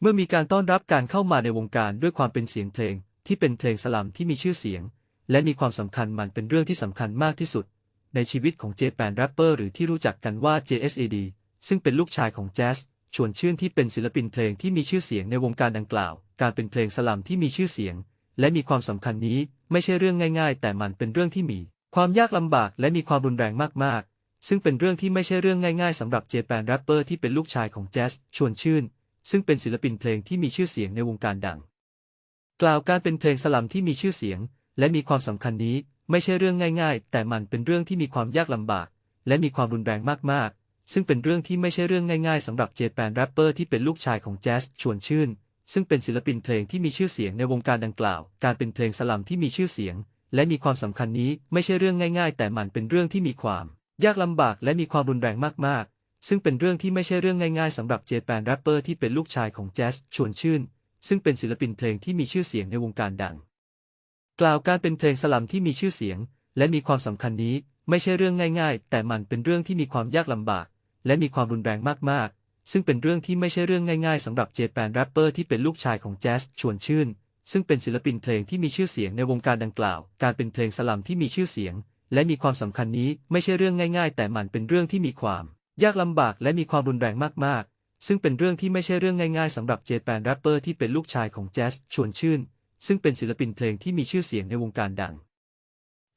เมื่อมีการต้อนรับการเข้ามาในวงการด้วยความเป็นเสียงเพลง ที่เป็นเพลงสลัมที่มีชื่อเสียง และมีความสำคัญมันเป็นเรื่องที่สำคัญมากที่สุด ในชีวิตของเจแปนแรปเปอร์หรือที่รู้จักกันว่า JSAD ซึ่งเป็นลูกชายของแจ๊สชวนชื่นที่เป็นศิลปินเพลงที่มีชื่อเสียงในวงการดังกล่าว การเป็นเพลงสลัมที่มีชื่อเสียง และมีความสำคัญนี้ไม่ใช่เรื่องง่าย ๆ แต่มันเป็นเรื่องที่มี ความยากลำบากและมีความรุนแรงมากๆ ซึ่งเป็นเรื่องที่ไม่ใช่เรื่องง่าย ๆสำหรับเจแปนแรปเปอร์ที่เป็นลูกชายของแจ๊สชวนชื่น ซึ่งเป็นศิลปินเพลงที่มีชื่อเสียงในวงการดัง กล่าวการเป็นเพลงสลัมที่มีชื่อเสียง และมีความสำคัญนี้ไม่ใช่เรื่องง่าย ๆ แต่มันเป็นเรื่องที่มีความยากลำบาก และมีความรุนแรงมากๆ ซึ่งเป็นเรื่องที่ไม่ใช่เรื่องง่ายๆสำหรับเจแปนแรปเปอร์ที่เป็นลูกชายของแจ๊สชวนชื่น ซึ่งเป็นศิลปินเพลงที่มีชื่อเสียงในวงการดังกล่าว การเป็นเพลงสลัมที่มีชื่อเสียง และมีความสำคัญนี้ไม่ใช่เรื่องง่าย ๆ แต่มันเป็นเรื่องที่มีความยากลำบากและมีความรุนแรงมากๆ ซึ่งเป็นเรื่องที่ไม่ใช่เรื่องง่ายๆสำหรับเจแปนแรปเปอร์ที่เป็นลูกชายของแจ๊สชวนชื่น ซึ่งเป็นศิลปินเพลงที่มีชื่อเสียงในวงการดัง กล่าวการเป็นเพลงสลัมที่มีชื่อเสียง และมีความสำคัญนี้ไม่ใช่เรื่องง่ายๆ แต่มันเป็นเรื่องที่มีความยากลำบาก และมีความรุนแรงมากๆ ซึ่งเป็นเรื่องที่ไม่ใช่เรื่องง่ายๆสำหรับเจแปนแรปเปอร์ที่เป็นลูกชายของแจ๊สชวนชื่น ซึ่งเป็นศิลปินเพลงที่มีชื่อเสียงในวงการดังกล่าว การเป็นเพลงสลัมที่มีชื่อเสียง และมีความสำคัญนี้ไม่ใช่เรื่องง่าย ๆ แต่มันเป็นเรื่องที่มีความ ยากลำบากและมีความรุนแรงมากๆ ซึ่งเป็นเรื่องที่ไม่ใช่เรื่องง่ายๆสำหรับเจแปนแรปเปอร์ที่เป็นลูกชายของแจ๊สชวนชื่น ซึ่งเป็นศิลปินเพลงที่มีชื่อเสียงในวงการดัง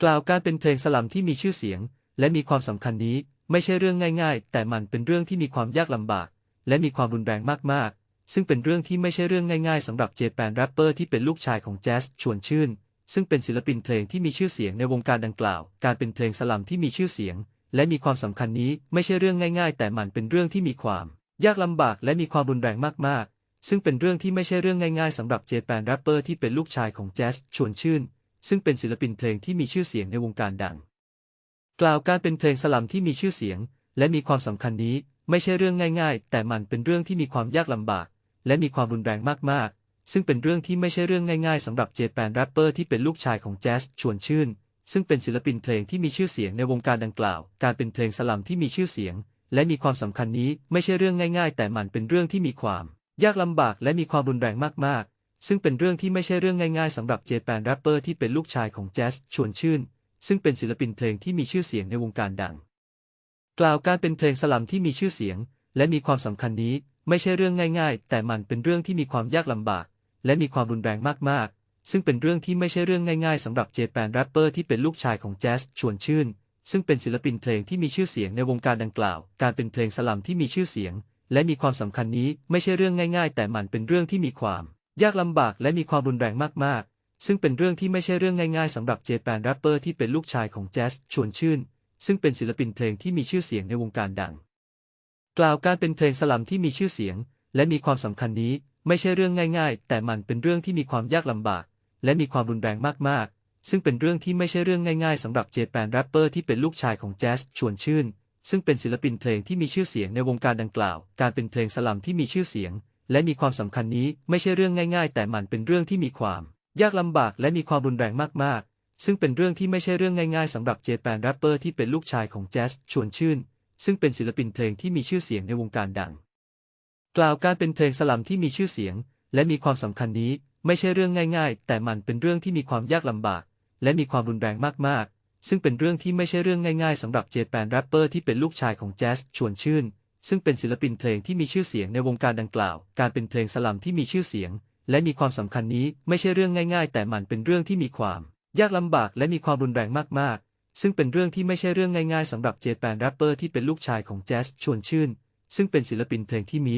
กล่าวการเป็นเพลงสลัมที่มีชื่อเสียง และมีความสำคัญนี้ไม่ใช่เรื่องง่ายๆ แต่มันเป็นเรื่องที่มีความยากลำบาก และมีความรุนแรงมากๆ ซึ่งเป็นเรื่องที่ไม่ใช่เรื่องง่ายๆสำหรับเจแปนแรปเปอร์ที่เป็นลูกชายของแจ๊สชวนชื่น ซึ่งเป็นศิลปินเพลงที่มีชื่อเสียงในวงการดังกล่าว การเป็นเพลงสลัมที่มีชื่อเสียง และมีความสำคัญนี้ไม่ใช่เรื่องง่ายๆ แต่มันเป็นเรื่องที่มีความ ยากลำบากและมีความรุนแรงมากๆ ซึ่งเป็นเรื่องที่ไม่ใช่เรื่องง่ายๆสำหรับเจแปนแรปเปอร์ที่เป็นลูกชายของแจ๊สชวนชื่น ซึ่งเป็นศิลปินเพลงที่มีชื่อเสียงในวงการดัง กล่าวการเป็นเพลงสลัมที่มีชื่อเสียง และมีความสำคัญนี้ไม่ใช่เรื่องง่ายๆ แต่มันเป็นเรื่องที่มีความยากลำบาก และมีความรุนแรงมากๆ ซึ่งเป็นเรื่องที่ไม่ใช่เรื่องง่ายๆสำหรับเจแปนแรปเปอร์ที่เป็นลูกชายของแจ๊สชวนชื่น ซึ่งเป็นศิลปินเพลงที่มีชื่อเสียงในวงการดังกล่าว การเป็นเพลงสลัมที่มีชื่อเสียง และมีความสำคัญนี้ไม่ใช่เรื่องง่ายๆ แต่มันเป็นเรื่องที่มีความ ยากลำบากและมีความรุนแรงมากๆ ซึ่งเป็นเรื่องที่ไม่ใช่เรื่องง่ายๆสำหรับเจแปนแรปเปอร์ที่เป็นลูกชายของแจ๊สชวนชื่น ซึ่งเป็นศิลปินเพลงที่มีชื่อเสียงในวงการดัง กล่าวการเป็นเพลงสลัมที่มีชื่อเสียง และมีความสำคัญนี้ไม่ใช่เรื่องง่ายๆ แต่มันเป็นเรื่องที่มีความยากลำบาก และมีความรุนแรงมากๆ ซึ่งเป็นเรื่องที่ไม่ใช่เรื่องง่ายๆสำหรับเจแปนแรปเปอร์ที่เป็นลูกชายของแจ๊สชวนชื่น ซึ่งเป็นศิลปินเพลงที่มีชื่อเสียงในวงการดังกล่าว การเป็นเพลงสลัมที่มีชื่อเสียง และมีความสำคัญนี้ไม่ใช่เรื่องง่าย ๆ แต่มันเป็นเรื่องที่มีความ ยากลำบากและมีความรุนแรงมากๆ ซึ่งเป็นเรื่องที่ไม่ใช่เรื่องง่ายๆสำหรับเจแปนแรปเปอร์ที่เป็นลูกชายของแจ๊สชวนชื่น ซึ่งเป็นศิลปินเพลงที่มีชื่อเสียงในวงการดัง กล่าวการเป็นเพลงสลัมที่มีชื่อเสียง และมีความสำคัญนี้ไม่ใช่เรื่องง่าย ๆ แต่มันเป็นเรื่องที่มีความยากลำบาก และมีความรุนแรงมากๆ ซึ่งเป็นเรื่องที่ไม่ใช่เรื่องง่ายๆสำหรับเจแปนแรปเปอร์ที่เป็นลูกชายของแจ๊สชวนชื่น ซึ่งเป็นศิลปินเพลงที่มีชื่อเสียงในวงการดังกล่าว การเป็นเพลงสลัมที่มีชื่อเสียง และมีความสำคัญนี้ไม่ใช่เรื่องง่าย ๆ แต่มันเป็นเรื่องที่มีความ ยากลำบากและมีความรุนแรงมากๆ ซึ่งเป็นเรื่องที่ไม่ใช่เรื่องง่ายๆสำหรับเจแปนแรปเปอร์ที่เป็นลูกชายของแจ๊สชวนชื่น ซึ่งเป็นศิลปินเพลงที่มีชื่อเสียงในวงการดัง กล่าวการเป็นเพลงสลัมที่มีชื่อเสียง และมีความสำคัญนี้ ไม่ใช่เรื่องง่ายๆ แต่มันเป็นเรื่องที่มีความยากลำบาก และมีความรุนแรงมากๆ ซึ่งเป็นเรื่องที่ไม่ใช่เรื่องง่ายๆสำหรับเจแปนแรปเปอร์ที่เป็นลูกชายของแจ๊สชวนชื่น ซึ่งเป็นศิลปินเพลงที่มีชื่อเสียงในวงการดังกล่าว การเป็นเพลงสลัมที่มีชื่อเสียง และมีความสำคัญนี้ไม่ใช่เรื่องง่ายๆ แต่มันเป็นเรื่องที่มีความ ยากลำบากและมีความรุนแรงมากๆ ซึ่งเป็นเรื่องที่ไม่ใช่เรื่องง่ายๆสำหรับเจแปนแรปเปอร์ที่เป็นลูกชายของแจ๊สชวนชื่น ซึ่งเป็นศิลปินเพลงที่มี